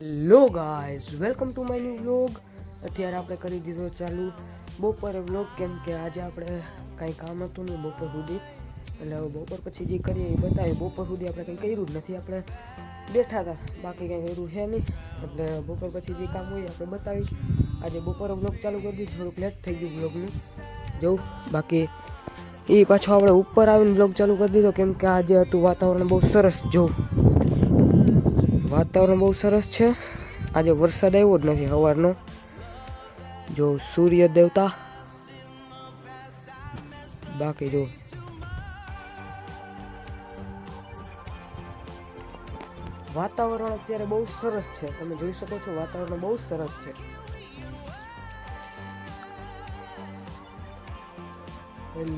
Hello guys, welcome to my new vlog. અત્યારે આપણે કરી દીધો ચાલુ બપોરે વ્લોગ, કેમ કે આજે આપણે કાંઈ કામ હતું નહીં બપોર સુધી. એટલે બપોર પછી જે કરીએ એ બતાવીએ. બપોર સુધી આપણે કંઈ કર્યું જ નથી. આપણે બેઠા હતા, બાકી કંઈ કર્યું છે નહીં. એટલે બપોર પછી જે કામ હોય આપણે બતાવી આજે બપોરે વ્લોગ ચાલુ કરી દીધું થોડુંક લેટ થઈ ગયું વ્લોગનું. જવું બાકી એ પાછો આપણે ઉપર આવીને વ્લોગ ચાલુ કરી દીધો. કેમ કે આજે હતું વાતાવરણ બહુ સરસ જોવું વાતાવરણ બહુ સરસ છે. આજે વરસાદ આવ્યો જ નથી સવારનો જો સૂર્ય દેવતા. બાકી જો. વાતાવરણ અત્યારે બહુ સરસ છે. તમે જોઈ શકો છો વાતાવરણ બહુ સરસ છે.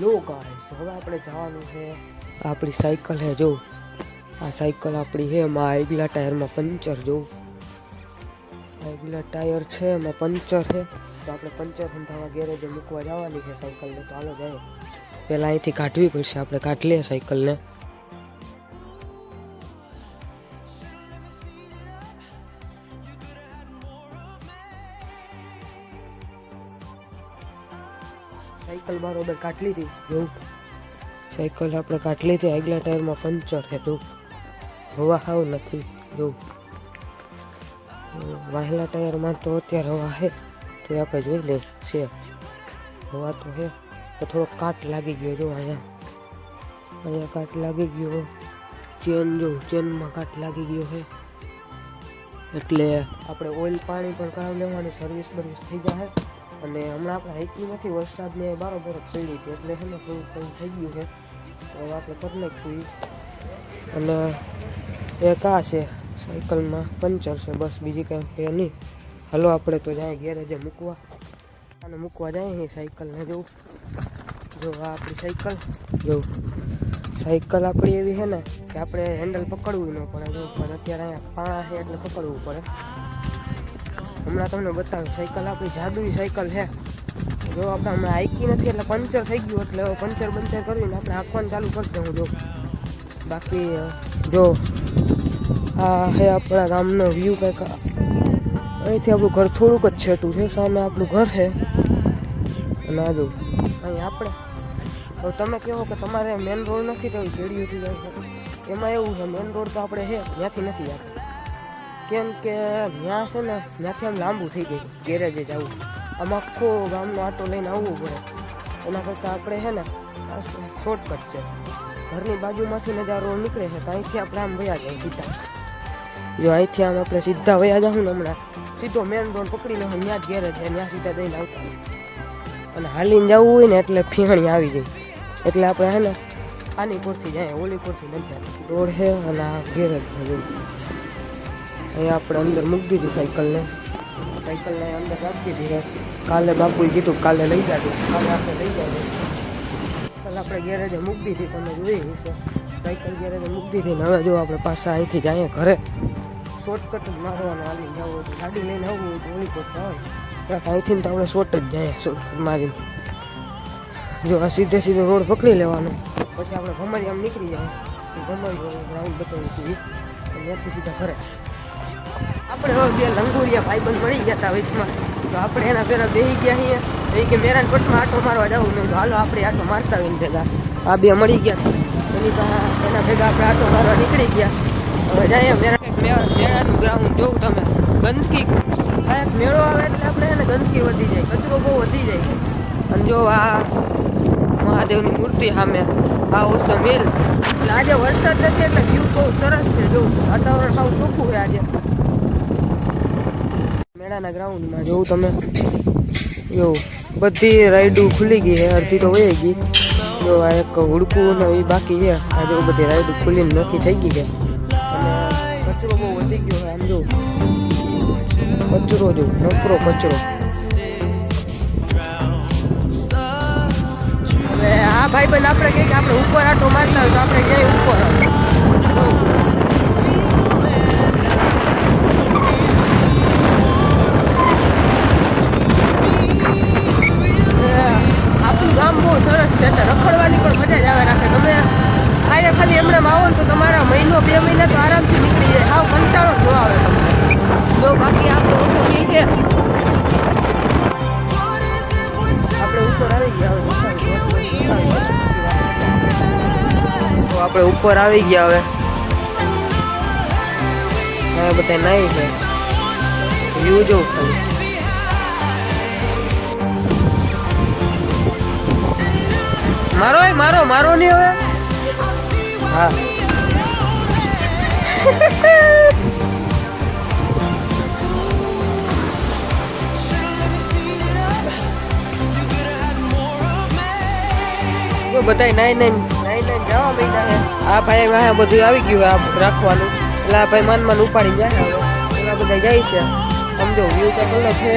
લો ગાઈસ હવે આપણે જવાનું છે. આપણી સાયકલ હે, જો. આ સાયકલ આપણી છે, એમાં આગલા ટાયરમાં પંચર જોવું આગલા ટાયર છે, એમાં પંચર છે. તો આપણે પંચર થવા ગેરેજે મૂકવા જવાની છે સાયકલને, તો હાલો જાય. પહેલાં અહીંથી કાઢવી પડશે, આપણે કાઢી લઈએ સાયકલને. સાયકલ બરોબર કાઢ લીધી જોઉં સાયકલ આપણે કાઢ લીધી આગલા ટાયરમાં પંચર છે તો હવા હાવ નથી. જો વાહેલા ટાયરમાં તો અત્યારે હવા છે, તો આપણે જોઈ લઈએ છે. હવા તો છે તો થોડો કાટ લાગી ગયો જો અહીંયા. અહીંયા કાટ લાગી ગયો. ચેન જો, ચેનમાં કાટ લાગી ગયો છે. એટલે આપણે ઓઇલ પાણી પણ કરાવી લેવાની સર્વિસ બર્વિસ થઈ જાય અને હમણાં આપણે હાઈકી નથી, વરસાદને બરોબર પડી હતી, એટલે છે ને થોડું થઈ ગયું છે. તો આપણે કરી નાખીશું ઈ. અને એક આ છે, સાયકલમાં પંચર છે, બસ બીજી કંઈ છે નહીં. હાલો આપણે તો જાય ગેરેજે મૂકવા. અને મૂકવા જાય અહીં સાયકલને જોવું જો આ આપણી સાયકલ. જોઉં સાયકલ આપણી એવી છે ને કે આપણે હેન્ડલ પકડવું ન પડે, જો. પણ અત્યારે અહીંયા પાણા છે એટલે પકડવું પડે. હમણાં તમને બતાવ્યું સાયકલ આપણી જાદુઈ સાયકલ છે જો આપણે હમણાં આઈકી નથી એટલે પંચર થઈ ગયું, એટલે પંચર પંચર કરીને આપણે હાંકવાનું ચાલુ કરી દઉં, જો. બાકી, જો, આ હે આપણા ગામનો વ્યૂ કંઈક અહીંથી આપણું ઘર થોડુંક જ છેટું છે, સામે આપણું ઘર છે. અને આજુ અહીં આપણે. તો તમે કહો કે તમારે મેન રોડ નથી તો શેરીઓથી જાય એમાં એવું છે મેન રોડ તો આપણે છે, ત્યાંથી નથી જતા. કેમ કે ત્યાં છે ને, ત્યાંથી આમ લાંબુ થઈ ગયું ગેરેજે જવું આમ આખો ગામનો આટો લઈને આવવું પડે. એના કરતાં આપણે છે ને શોર્ટકટ છે. ઘરની બાજુમાંથી ને જ્યાં રોડ નીકળે છે, તો અહીંથી આપણે આમ વયા જાય સીધા. જો અહીંથી આમ આપણે સીધા વયા જાઉં ને હમણાં, સીધો મેન રોડ પકડી લો ત્યાં જ ગેરેજ છે ત્યાં સીધા દઈને આવતા અને હાલીને જવું હોય ને એટલે ફીણી આવી જાય એટલે આપણે હે ને આની પરથી જાય ઓલી પરથી નથી રોડ છે અને આ ગેરેજ છે. અહીંયા આપણે અંદર મૂકી દીધી સાયકલને. સાયકલને અંદર રાખી દીધી. કાલે બાપુએ કીધું કાલે લઈ જાજો. કાલે આપણે લઈ જાજો. કાલે આપણે ગેરેજે મૂકી દીધી, તમે જોઈ હશે સાયકલ ગેરેજે મૂકી દીધી ને હવે જો આપણે પાછા અહીંથી જાય ઘરે શોર્ટકટ મારવાનું આવી જવું હોય ગાડી લઈને આવવું હોય તો ઓલી કોટ હોય અહીંથી તો આપણે શોર્ટ જ જાય શોર્ટકટ મારી જો આ સીધે સીધો રોડ પકડી લેવાનો. પછી આપણે ભમરી આમ નીકળી જાય. ભમારી ગ્રાઉન્ડ બતાવી હતી ત્યાંથી સીધા ઘરે. આપણે હવે બે લંગુરિયા ભાઈબંધ મળી ગયા હતા વચમાં તો આપણે એના પહેલાં બેસી ગયા અહીંયા એ કે મેરાન પટમાં આટો મારવા જવું તો હાલો, આપણે આટો મારતા હોય ભેગા. આ બે મળી ગયા. એની એના ભેગા આપણે આટો મારવા નીકળી ગયા. હવે જાય મેરા મેળાનું ગ્રાઉન્ડ જોઉં તમે. ગંદકી. કાંઈક મેળો આવે એટલે આપણે એને ગંદકી વધી જાય. કચરો બહુ વધી જાય. અને જો આ મહાદેવની મૂર્તિ સામે, આ ઓછો મિલ. આજે વરસાદ નથી, એટલે વ્યૂ બહુ સરસ છે. જો વાતાવરણ સાવ સૂકું છે આજે. મેળાના ગ્રાઉન્ડમાં જોવું તમે. જો, બધી રાઈડો ખુલી ગઈ અડધી તો વહી ગઈ. જો, આ એક હુડકું ને એ બાકી છે. આ જો બધી રાઈડો ખુલીને નક્કી થઈ ગઈ છે. અને કચરો બહુ વધી ગયો છે, આમ જો. કચરો જો, નકરો કચરો. હવે આ ભાઈ બંધ આપણે કહીએ કે આપણે ઉપર આટો મારતા હોય તો આપણે ક્યાંય ઉપર છે એટલે રખડવાની પણ મજા જ આવે રાખે. તમે અહીંયા ખાલી એમણે આવો ને તો તમારા મહિનો, બે મહિના તો આરામથી નીકળી જાય. આવ કંટાળો ન આવે તમને. જો બાકી આપણે ઓછું બી છે. આપણે ઉપર આવી ગયા હવે. તો આપણે ઉપર આવી ગયા હવે. હવે બધા નાઈ છે યુ જો ખાલી. મારો મારો મારો નહીં હવે. હા. બધા નાઈ નાઈ નાઈ નાઈ જવા માંડ્યા ભાઈ વાહ બધું આવી ગયું આ રાખવાનું. એટલે આ ભાઈ માન ઉપાડી જાય એવા બધા જાય છે. સમજો વ્યૂ તો છે.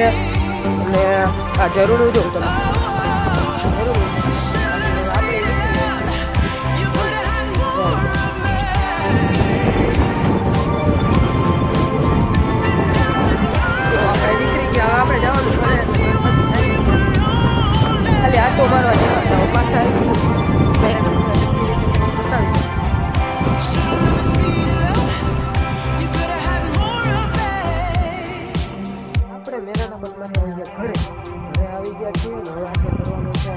અને આ જરૂર જોઉં તમે આપણે જવાનું કરે ખાલી આટો મારવા જવા પાછા આપણે મેરાના ઘરે. ઘરે આવી ગયા છીએ ને હવે આપણે કરવાનું છે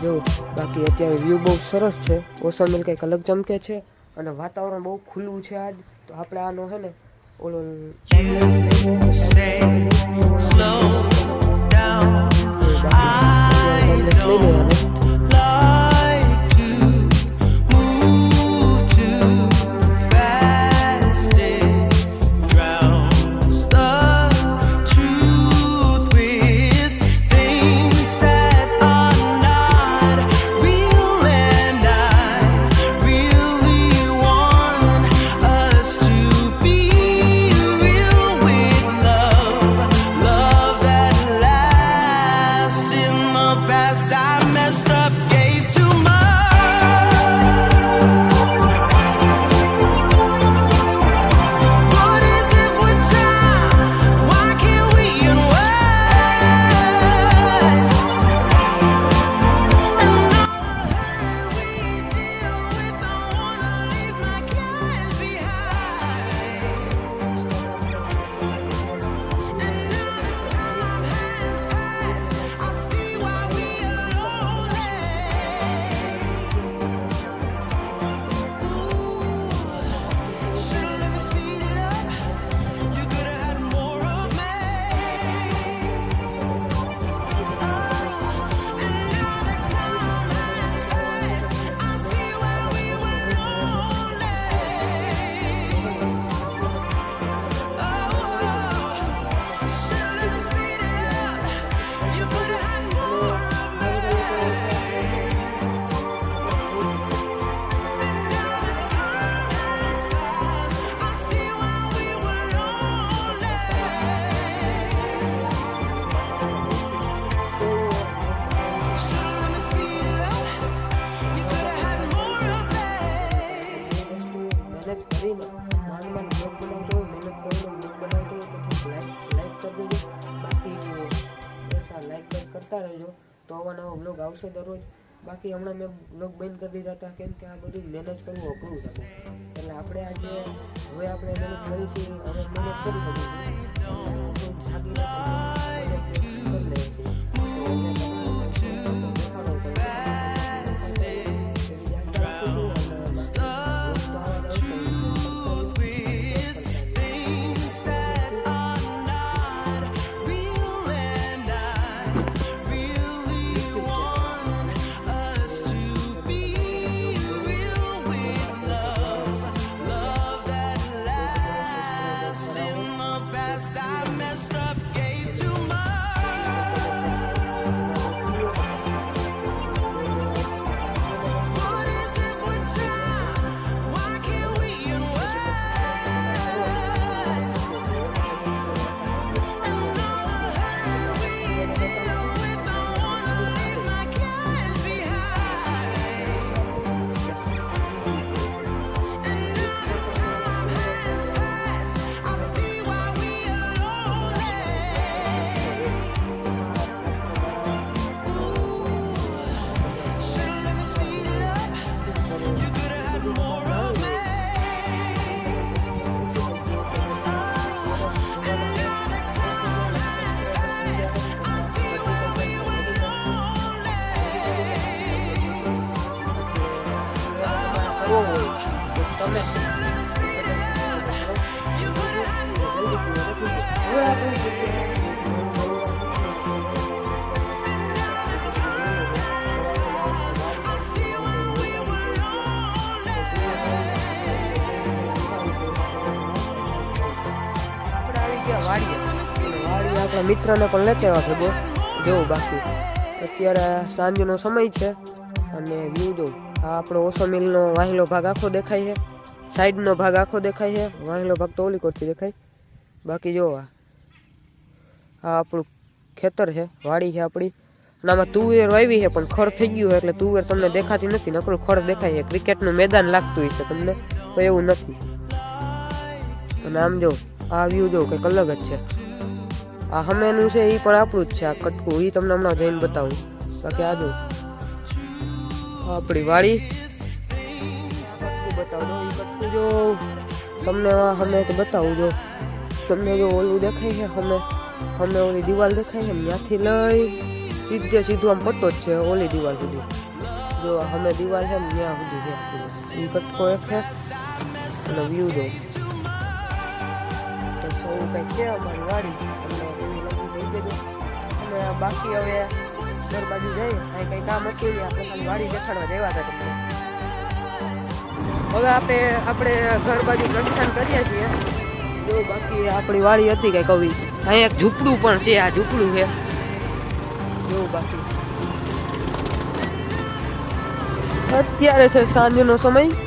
જેવું બાકી અત્યારે વ્યૂ બહુ સરસ છે. ઓસલ કંઈક અલગ ચમકે છે અને વાતાવરણ બહુ ખુલ્લું છે આજ. તો આપણે આનો છે ને all. You say slow down. I don't. આવશે દરરોજ. બાકી હમણાં મેં બ્લોગ બંધ કરી દીધા હતા, કેમ કે આ બધું મેનેજ કરવું અઘરું હતું એટલે આપણે આજે હવે આપણે મેનેજ કરી છીએ. હવે મેનેજ કરી મિત્રને પણ લેતા આવ્યા છે બહુ બાકી. અત્યારે સાંજનો સમય છે અને વ્યૂ જો આ આપણો ઓછો મિલનો વાહેલો ભાગ આખો દેખાય છે. સાઈડનો ભાગ આખો દેખાય છે. વાહેલો ભાગ તો ઓલી કોરથી દેખાય. બાકી જોવા આ આપણું ખેતર છે, વાડી છે આપણી. અને આમાં તુવેર વાવી છે, પણ ખડ થઈ ગયું એટલે તુવેર તમને દેખાતી નથી. નકરું ખડ દેખાય છે. ક્રિકેટનું મેદાન લાગતું હશે તમને, તો એવું નથી. અને આમ જો, આ વ્યૂ જો કંઈક અલગ જ છે. આ હમેનું છે એ પણ આપણું જ છે, આ કટકું. એ તમને હમણાં જઈને બતાવું. બાકી આ જો આપણી વાડી. બતાવજો જો. તમને હમે તો બતાવું જો. તમને જો ઓલું દેખાય છે હમે. હમે ઓલી દિવાલ દેખાય ને, ત્યાંથી લઈ સીધે સીધું આમ પટ્ટો જ છે, ઓલી દિવાલ સુધી. જો અમે દિવાલ છે ને, ત્યાં સુધી છે એ કટકો એક છે, અને વ્યૂ જો સૌ કંઈક અમારી વાડી. અને બાકી હવે ઘર બાજુ જઈએ. કાંઈ કંઈ કામ હતું આપણે ખાલી વાડી દેખાડવા જેવા હતા તમને. હવે આપણે આપણે ઘર બાજુ પ્રસ્થાન કરીએ છીએ. જો બાકી આપણી વાડી હતી કઈ કવિ. અહીંયા એક ઝૂંપડું પણ છે, આ ઝૂંપડું છે. જો બાકી. અત્યારે છે સાંજનો સમય.